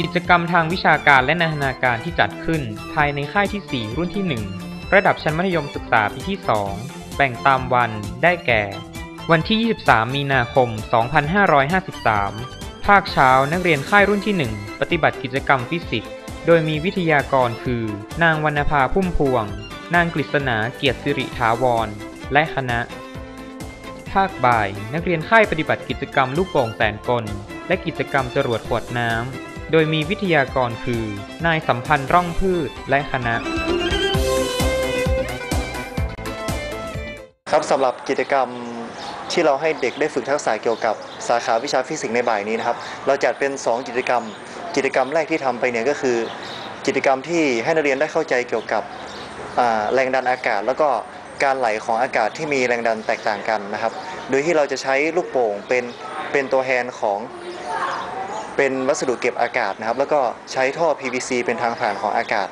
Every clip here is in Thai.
กิจกรรมทางวิชาการและนันนาการที่จัดขึ้น ภายในค่ายที่ 4 รุ่นที่ 1 ระดับชั้นมัธยมศึกษาปีที่ 2 แบ่งตามวันได้แก่ วันที่ 23 มีนาคม 2553 ภาคเช้านักเรียนค่ายรุ่นที่ 1 ปฏิบัติกิจกรรมฟิสิกส์ โดยมีวิทยากรคือ นางวรรณภาพุ่มพวง นางกฤษณาเกียรติสิริถาวร และคณะ ภาคบ่าย นักเรียนค่ายปฏิบัติกิจกรรมลูกโป่งแสนกล และกิจกรรมจรวดขวดน้ำ โดยมีวิทยากรคือ นายสัมพันธ์ร่องพืชและคณะ ครับสำหรับกิจกรรมที่เราให้เด็กได้ฝึกทักษะเกี่ยวกับสาขาวิชาฟิสิกส์ในบ่ายนี้นะครับ เราจัดเป็น 2 กิจกรรม กิจกรรมแรกที่ทำไปเนี่ยก็คือ กิจกรรมที่ให้นักเรียนได้เข้าใจเกี่ยวกับแรงดันอากาศ แล้วก็การไหลของอากาศที่มีแรงดันแตกต่างกันนะครับ โดยที่เราจะใช้ลูกโป่งเป็นเป็นตัวแทนของ เป็นวัสดุเก็บอากาศนะครับ แล้วก็ใช้ท่อ PVC เป็นทางผ่านของอากาศ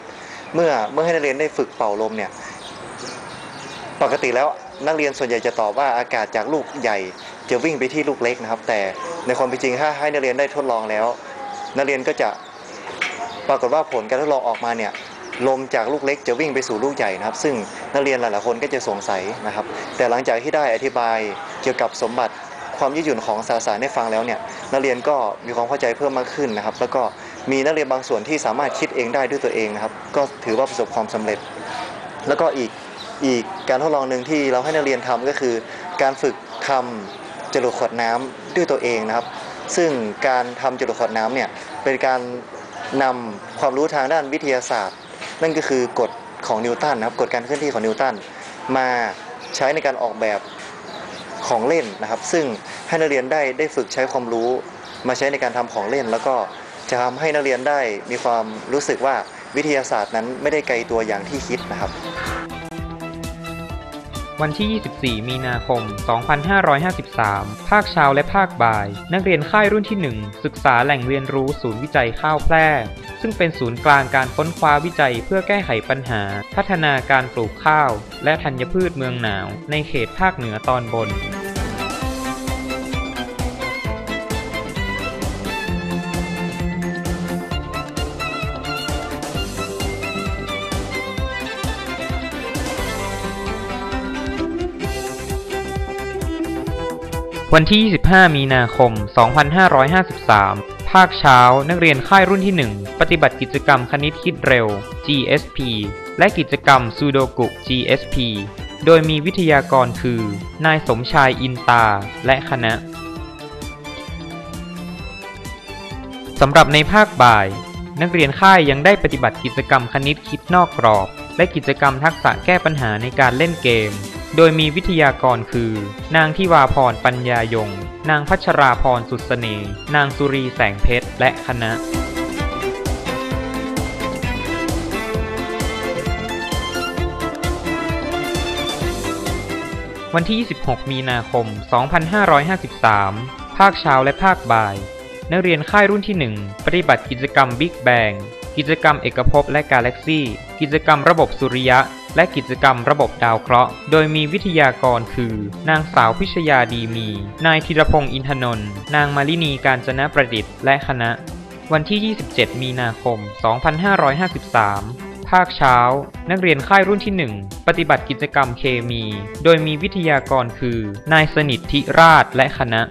เมื่อเมื่อให้นักเรียนได้ฝึกเป่าลมเนี่ยปกติแล้วนักเรียนส่วนใหญ่จะตอบว่าอากาศจากลูกใหญ่จะวิ่งไปที่ลูกเล็กนะครับ แต่ในความเป็นจริงถ้าให้นักเรียนได้ทดลองแล้ว นักเรียนก็จะปรากฏว่าผลการทดลองออกมาเนี่ยลมจากลูกเล็กจะวิ่งไปสู่ลูกใหญ่นะครับ ซึ่งนักเรียนหลายๆคนก็จะสงสัยนะครับ แต่หลังจากที่ได้อธิบายเกี่ยวกับสมบัติ ความยืดหยุ่นของสสารให้ฟังแล้วเนี่ยนักเรียนก็มีความเข้าใจเพิ่มมากขึ้นนะครับ แล้วก็มีนักเรียนบางส่วนที่สามารถคิดเองได้ด้วยตัวเองนะครับ ก็ถือว่าประสบความสำเร็จ แล้วก็อีกอีกการทดลองหนึ่งที่เราให้นักเรียนทำก็คือ การฝึกทำจรวดขวดน้ำด้วยตัวเองนะครับ ซึ่งการทำจรวดขวดน้ำเนี่ยเป็นการนำความรู้ทางด้านวิทยาศาสตร์ นั่นก็คือกฎของนิวตันนะครับกฎการเคลื่อนที่ของนิวตันมาใช้ในการออกแบบ ของเล่นนะครับ ซึ่งให้นักเรียนได้ได้ฝึกใช้ความรู้ มาใช้ในการทำของเล่น แล้วก็จะทำให้นักเรียนได้มีความรู้สึกว่าวิทยาศาสตร์นั้นไม่ได้ไกลตัวอย่างที่คิดนะครับ วันที่ 24 มีนาคม 2553 ภาคเช้าและภาคบ่าย นักเรียนค่ายรุ่นที่ 1 ศึกษาแหล่งเรียนรู้ศูนย์วิจัยข้าวแพร่ ซึ่งเป็นศูนย์กลางการค้นคว้าวิจัยเพื่อแก้ไขปัญหา พัฒนาการปลูกข้าว และธัญพืชเมืองหนาว ในเขตภาคเหนือตอนบน วันที่ 25 มีนาคม 2553 ภาคเช้า นักเรียนค่ายรุ่นที่ 1 ปฏิบัติกิจกรรมคณิตคิดเร็ว GSP และกิจกรรมซูโดกุ GSP โดยมีวิทยากรคือ นายสมชายอินตา และคณะ สำหรับในภาคบ่าย นักเรียนค่ายยังได้ปฏิบัติกิจกรรมคณิตคิดนอกกรอบ และกิจกรรมทักษะแก้ปัญหาในการเล่นเกม โดยมีวิทยากรคือ นางทิวาพรปัญญายง นางพัชราพรสุดเสน่นางสุรีแสงเพชร และคณะวันที่ 26 มีนาคม 2553 ภาคเช้าและภาคบ่าย นักเรียนค่ายรุ่นที่ 1 ปฏิบัติกิจกรรม Big Bang กิจกรรมเอกภพและกาแล็กซี่ กิจกรรมระบบสุริยะ และกิจกรรมระบบดาวเคราะห์ โดยมีวิทยากรคือ นางสาวพิชยาดีมี นายธีรพงศ์อินทนนท์ นางมาลินีการจนะประดิษฐ์ และคณะ วันที่ 27 มีนาคม 2553 ภาคเช้า นักเรียนค่ายรุ่นที่ 1 ปฏิบัติกิจกรรมเคมี โดยมีวิทยากรคือ นายสนิทธิราชและคณะ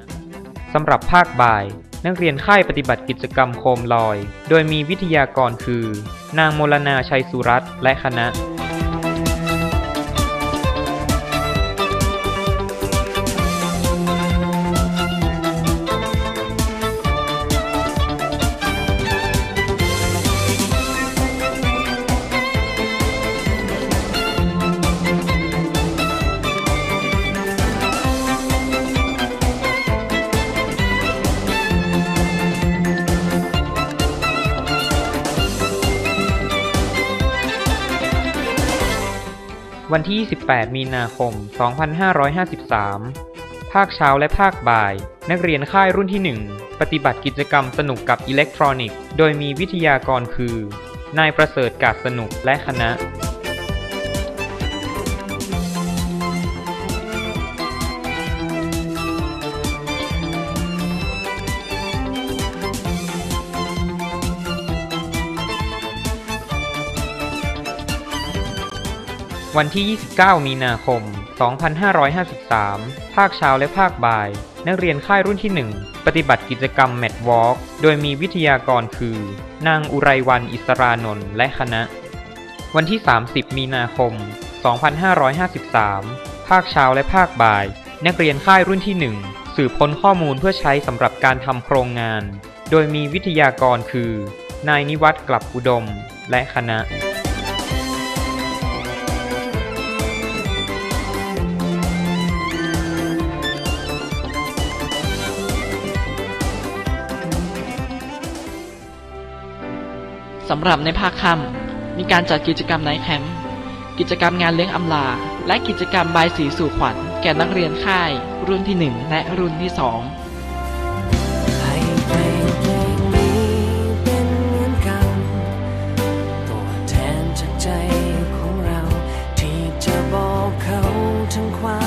สำหรับภาคบ่าย นักเรียนค่ายปฏิบัติกิจกรรมโคมลอย โดยมีวิทยากรคือ นางโมลนาชัยสุรัตน์และคณะ วันที่ 28 มีนาคม 2553 ภาคเช้าและภาคบ่าย นักเรียนค่ายรุ่นที่ 1 ปฏิบัติกิจกรรมสนุกกับอิเล็กทรอนิกส์ โดยมีวิทยากรคือ นายประเสริฐกาศสนุกและคณะ วันที่ 29 มีนาคม 2553 ภาคเช้าและภาคบ่าย นักเรียนค่ายรุ่นที่ 1 ปฏิบัติกิจกรรมแมทวอล์กโดยมีวิทยากรคือ นางอุไรวันอิสรานนท์และคณะ วันที่ 30 มีนาคม 2553 ภาคเช้าและภาคบ่าย นักเรียนค่ายรุ่นที่ 1 สืบค้นข้อมูลเพื่อใช้สำหรับการทำโครงงาน โดยมีวิทยากรคือ นายนิวัฒน์กลับอุดม และคณะ สำหรับในภาคค่ำมีการจัดกิจกรรมไนท์แคมป์กิจกรรมงานเลี้ยงอำลา และกิจกรรมบายสีสู่ขวัญ แก่นักเรียนค่าย รุ่นที่ 1 และรุ่นที่ 2ทั้งความ